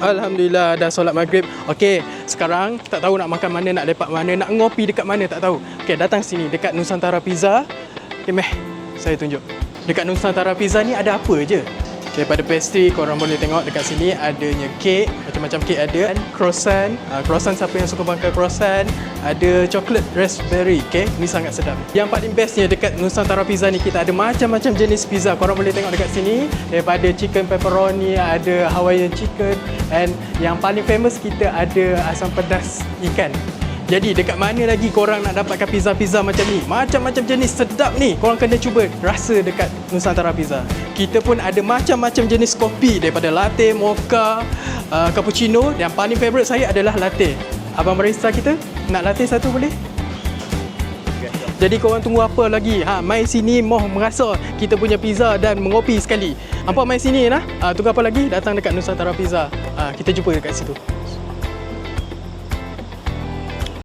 Alhamdulillah dah solat maghrib. Okey, sekarang tak tahu nak makan mana, nak lepak mana, nak ngopi dekat mana tak tahu. Okey, datang sini dekat Nusantara Pizza. Okey, meh. Saya tunjuk. Dekat Nusantara Pizza ni ada apa je? Daripada pastry, korang boleh tengok dekat sini adanya kek, macam-macam kek ada. Croissant, uh, croissant siapa yang suka makan croissant. Ada coklat raspberry, okay? Ni sangat sedap. Yang paling bestnya dekat Nusantara Pizza ni kita ada macam-macam jenis pizza. Korang boleh tengok dekat sini. Daripada chicken pepperoni, ada Hawaiian chicken. And yang paling famous kita ada asam pedas ikan. Jadi dekat mana lagi korang nak dapatkan pizza-pizza macam ni? Macam-macam jenis sedap ni. Korang kena cuba rasa dekat Nusantara Pizza. Kita pun ada macam-macam jenis kopi daripada latte, mocha, uh, cappuccino. Yang paling favourite saya adalah latte. Abang barista kita, nak latte satu boleh? Jadi korang tunggu apa lagi? Ha, mai sini mau merasa kita punya pizza dan mengopi sekali. Hampa mai sini nah. Ha, tunggu apa lagi? Datang dekat Nusantara Pizza. Ha, kita jumpa dekat situ.